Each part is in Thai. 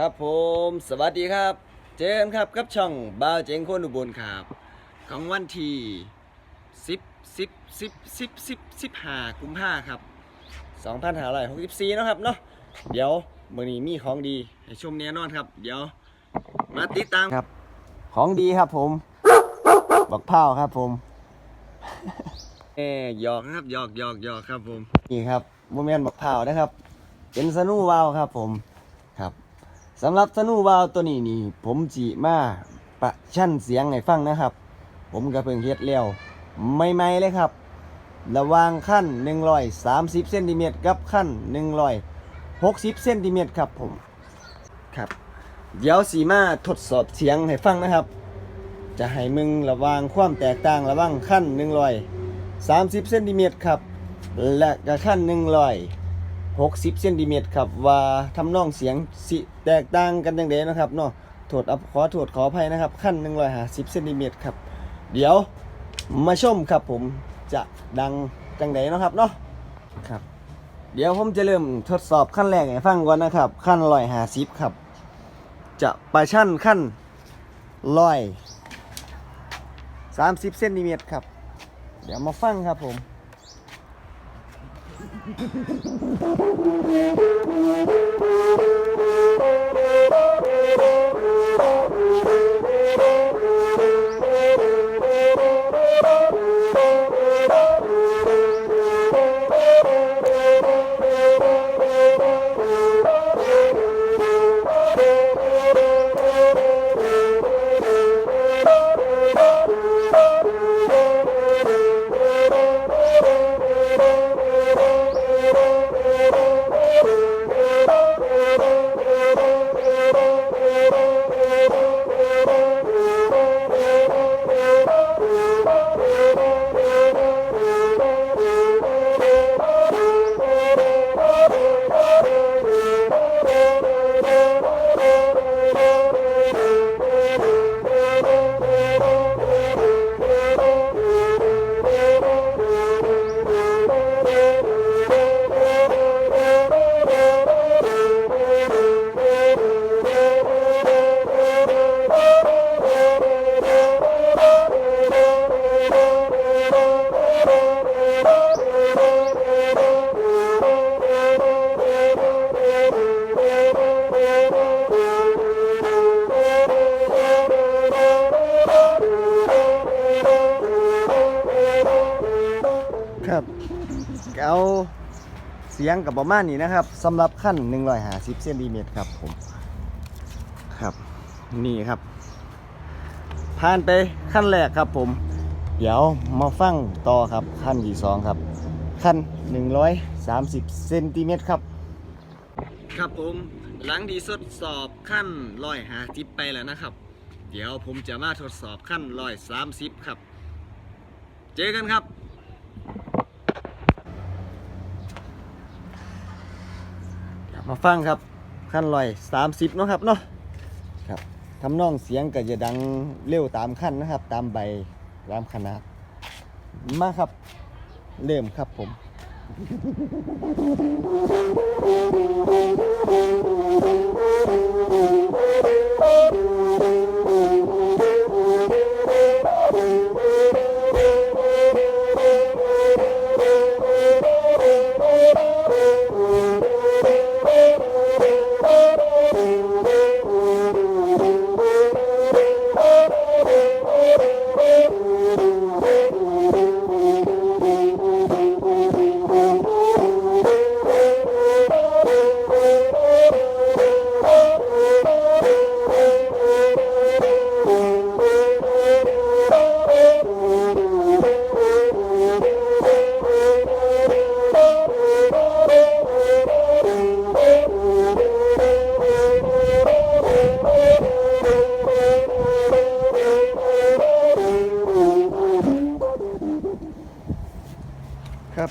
ครับผมสวัสดีครับ เจอกันครับกับช่องบ้าวเจงคนอุบลครับ ของวันที่10 10 10 10 10 15กุมภาครับ2564เนาะครับเนาะเดี๋ยวมื้อนี้มีของดีให้ชมแน่นอนครับ เดี๋ยวมาติดตามครับ ของดีครับผม บักเผาวครับผมเอ้หยอกครับหยอกหยอกหยอกครับผมนี่ครับโมเมนบักเผาวนะครับ เป็นสนูวาวครับผมครับ สำหรับสนูวาวตัวนี้นี่ ผมจีมาประชั่นเสียงให้ฟังนะครับ ผมก็เพิ่งเฮ็ดแล้วไม่ไม่เลยครับ ระวางขั้น 130เซนติเมตรกับขั้น 160เซนติเมตรครับผมครับ เดี๋ยวสีมาทดสอบเสียงให้ฟังนะครับ จะให้มึงระวางความแตกต่างระว่างขั้น 130เซนติเมตรครับ และกับขั้น 60เซนติเมตรครับ ว่าทำนองเสียงสิแตกต่างกันจังไดนะครับเนาะโทษอขอโทษขออภัยนะครับ ขั้น150เซนติเมตรครับ เดี๋ยวมาชมครับผมจะดังจังไดนะครับเนาะครับ เดี๋ยวผมจะเริ่มทดสอบขั้นแรกให้ฟังก่อนนะครับ ขั้น150ครับ จะไปชั่นขั้นร้อยสามสิบเซนติเมตรครับ เดี๋ยวมาฟังครับผม Thank you. เอาเสียงกับประมาณนี้นะครับสำหรับขั้น150เซนติเมตรครับผมครับนี่ครับ ผ่านไปขั้นแรกครับผม เดี๋ยวมาฟังต่อครับขั้นที่สองครับ ขั้น 130เซนติเมตรครับ ครับผมหลังที่ทดสอบขั้นร้อยหาสิบไปแล้วนะครับ เดี๋ยวผมจะมาทดสอบขั้นร้อยสามสิบครับ เจอกันครับ มาฟังครับขั้นลอย30เนาะครับเนาะครับทำนองเสียงก็จะดังเร็วตามขั้นนะครับ ตามใบตามขนาดมาครับ เริ่มครับผม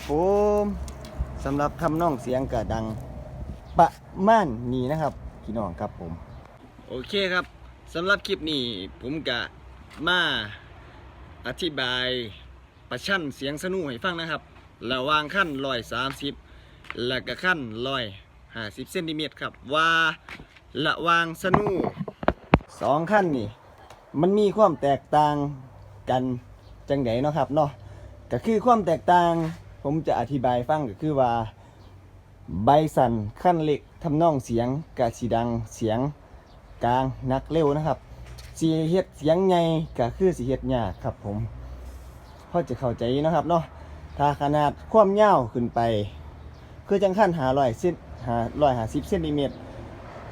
ผมสำหรับทำนองเสียงกระดังประมาณนี้นะครับพี่น้องครับผม โอเคครับสำหรับคลิปนี้ผมกะมาอธิบายประชันเสียงสนุให้ฟังนะครับ ระหว่างขั้นร้อยสามสิบและก็ขั้นร้อยห้าสิบเซนติเมตรครับ ว่าระหวางสนูสองขั้นนี่ มันมีความแตกต่างกันจังไดเนาะครับเนาะก็คือความแตกต่าง ผมจะอธิบายฟังก็คือว่า ใบสั่นขั้นเล็กทำนองเสียงกะสีดังเสียงกลางนักเร็วนะครับสีเฮ็ดเสียงใหญ่ก็คือสีเฮ็ดยากครับผมพอจะเข้าใจนะครับเนาะถ้าขนาดความยาวขึ้นไป คือจังขั้นหาร้อยเซนหาร้อยหาสิบเซนติเมตร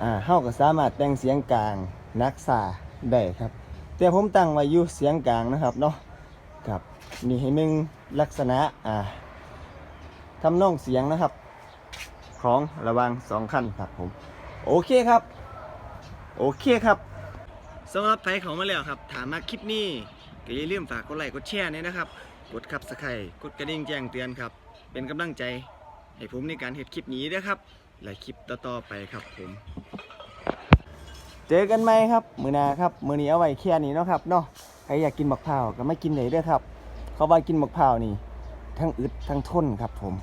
อ่าเฮาก็สามารถแต่งเสียงกลางนักษาได้ครับ แต่ผมตั้งไว้อยู่เสียงกลางนะครับเนาะครับนี่ให้มึงลักษณะอ่า ทำนองเสียงนะครับ ของระวังสองขั้นครับผม โอเคครับ โอเคครับสำหรับใครเขามาแล้วครับ ถามมาคลิปนี้ก็อย่าลืมฝากกดไลค์กดแชร์เนี่ยนะครับ กดขับสไครกดกระดิ่งแจ้งเตือนครับ เป็นกำลังใจให้ผมในการเฮ็ดคลิปนี้ด้วยครับ และคลิปต่อๆไปครับผม เจอกันไหมครับ มือนาครับมือนี้เอาไว้แค่นี้เนาะครับเนาะใครอยากกินมะพร้าก็ไม่กินเลยด้อครับ เขาว่ากินมะพร้านี่ ทั้งอึดทั้งทนครับผม